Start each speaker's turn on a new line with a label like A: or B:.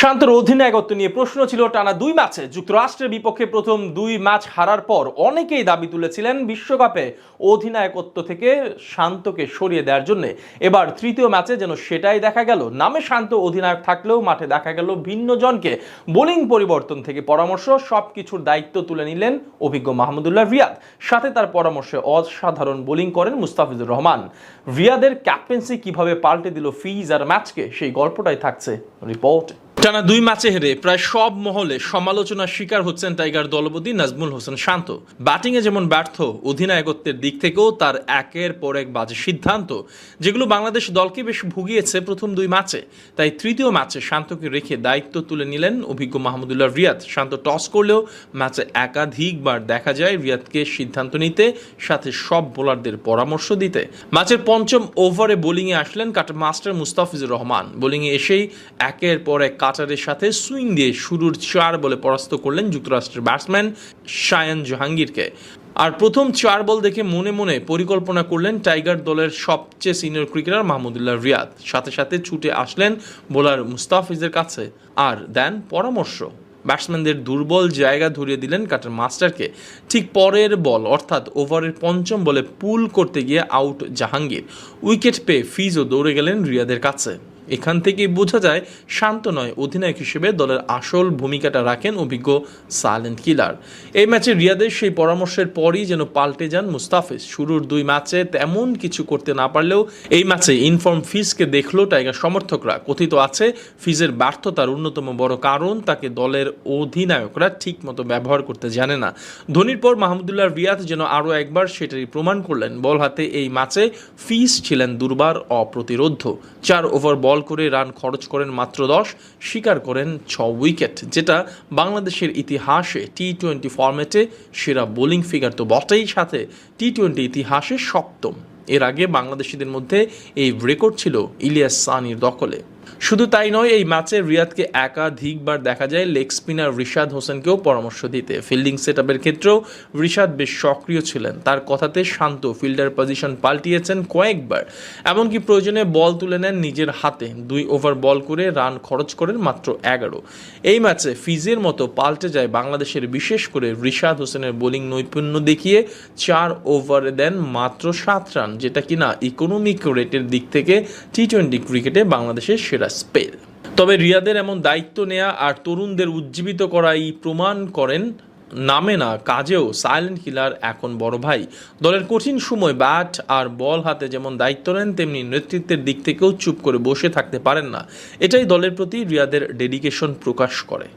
A: শান্তর অধিনায়কত্ব নিয়ে প্রশ্ন ছিল টানা দুই ম্যাচে। যুক্তরাষ্ট্রের বিপক্ষে প্রথম দুই ম্যাচ হারার পর অনেকেই দাবি তুলেছিলেন বিশ্বকাপে অধিনায়কত্ব থেকে শান্তকে সরিয়ে দেওয়ার জন্য। এবার তৃতীয় ম্যাচে যেন সেটাই দেখা গেল। নামে শান্ত অধিনায়ক থাকলেও মাঠে দেখা গেল ভিন্ন জনকে। বোলিং পরিবর্তন থেকে পরামর্শ সব কিছুর দায়িত্ব তুলে নিলেন অভিজ্ঞ মাহমুদুল্লাহ রিয়াদ। সাথে তার পরামর্শে অসাধারণ বোলিং করেন মুস্তাফিজুর রহমান। রিয়াদের ক্যাপ্টেন্সি কীভাবে পাল্টে দিল ফিজ আর ম্যাচকে, সেই গল্পটাই থাকছে রিপোর্ট। টানা দুই ম্যাচে হেরে প্রায় সব মহলে সমালোচনার শিকার হচ্ছেন টাইগার দলপতি নাজমুল হোসেন শান্ত। ব্যাটিংয়ে যেমন ব্যর্থ, অধিনায়কত্বের দিক থেকেও তার একের পর এক বাজে সিদ্ধান্ত, যেগুলো বাংলাদেশ দলকে বেশ ভুগিয়েছে প্রথম দুই ম্যাচে। তাই তৃতীয় ম্যাচে শান্তকে রেখে দায়িত্ব তুলে নিলেন অভিজ্ঞ মাহমুদুল্লাহ রিয়াদ। শান্ত টস করলেও ম্যাচে একাধিকবার দেখা যায় রিয়াদকে সিদ্ধান্ত নিতে, সাথে সব বোলারদের পরামর্শ দিতে। ম্যাচের পঞ্চম ওভারে বোলিংয়ে আসলেন কাটার মাস্টার মুস্তাফিজুর রহমান। বোলিংয়ে এসেই একের পর এক কাটারের সাথে সুইং দিয়ে শুরুর চার বলে পরাস্ত করলেন যুক্তরাষ্ট্রের ব্যাটসম্যান শায়ান জাহাঙ্গীরকে। আর প্রথম চার বল দেখে মনে মনে পরিকল্পনা করলেন টাইগার দলের সবচেয়ে সিনিয়র ক্রিকেটার মাহমুদুল্লাহ রিয়াদ। সাথে সাথে ছুটে আসলেন বোলার মুস্তাফিজের কাছে। আর দেন পরামর্শ। ব্যাটসম্যানদের দুর্বল জায়গা ধরিয়ে দিলেন কাটার মাস্টারকে। ঠিক পরের বল, অর্থাৎ ওভারের পঞ্চম বলে পুল করতে গিয়ে আউট জাহাঙ্গীর। উইকেট পেয়ে ফিজও দৌড়ে গেলেন রিয়াদের কাছে। এখান থেকেই বোঝা যায়, শান্ত নয় অধিনায়ক হিসেবে দলের আসল ভূমিকাটা রাখেন অভিজ্ঞ সাইলেন্ট কিলার। এই ম্যাচে রিয়াদের সেই পরামর্শের পরই যেন পাল্টে যান মুস্তাফিজ। শুরুর দুই ম্যাচে তেমন কিছু করতে না পারলেও এই ম্যাচে ইনফর্ম ফিজকে দেখল টাইগার সমর্থকরা। কথিত আছে, ফিজের ব্যর্থতার অন্যতম বড় কারণ তাকে দলের অধিনায়করা ঠিকমতো ব্যবহার করতে জানে না। ধোনির পর মাহমুদুল্লাহ রিয়াদ যেন আরও একবার সেটাই প্রমাণ করলেন। বল হাতে এই ম্যাচে ফিজ ছিলেন দুর্বার অপ্রতিরোধ্য। চার ওভার বল করে রান খরচ করেন মাত্র দশ স্বীকার করেন ছ উইকেট, যেটা বাংলাদেশের ইতিহাসে টি টোয়েন্টি ফর্ম্যাটে সেরা বোলিং ফিগার তো বটেই সাথে। টি টোয়েন্টি ইতিহাসে সপ্তম। এর আগে বাংলাদেশিদের মধ্যে এই রেকর্ড ছিল ইলিয়াস সানির দখলে। শুধু তাই নয়, এই ম্যাচে রিয়াদকে একাধিকবার দেখা যায়। লেগ স্পিনার রিশাদ হোসেনকেও পরামর্শ দিতে। ফিল্ডিং সেট আপের ক্ষেত্রেও রিশাদ বেশ সক্রিয় ছিলেন। তার কথাতে শান্ত ফিল্ডার পজিশন পাল্টিয়েছেন কয়েকবার। এমনকি প্রয়োজনে বল তুলে নেন নিজের হাতে। দুই ওভার বল করে রান খরচ করেন মাত্র এগারো। এই ম্যাচে ফিজের মতো পাল্টে যায় বাংলাদেশের, বিশেষ করে রিশাদ হোসেনের বোলিং নৈপুণ্য দেখিয়ে চার ওভারে দেন মাত্র সাত রান, যেটা কিনা ইকোনমিক রেটের দিক থেকে টি টোয়েন্টি ক্রিকেটে বাংলাদেশের সেরা স্পেল। তবে রিয়াদের এমন দায়িত্ব নেয়া আর তরুণদের উজ্জীবিত করাই প্রমাণ করেন নামে না, কাজেও সাইলেন্ট কিলার এখন বড় ভাই। দলের কঠিন সময় ব্যাট আর বল হাতে যেমন দায়িত্ব নেন, তেমনি নেতৃত্বের দিক থেকেও চুপ করে বসে থাকতে পারেন না। এটাই দলের প্রতি রিয়াদের ডেডিকেশন প্রকাশ করে।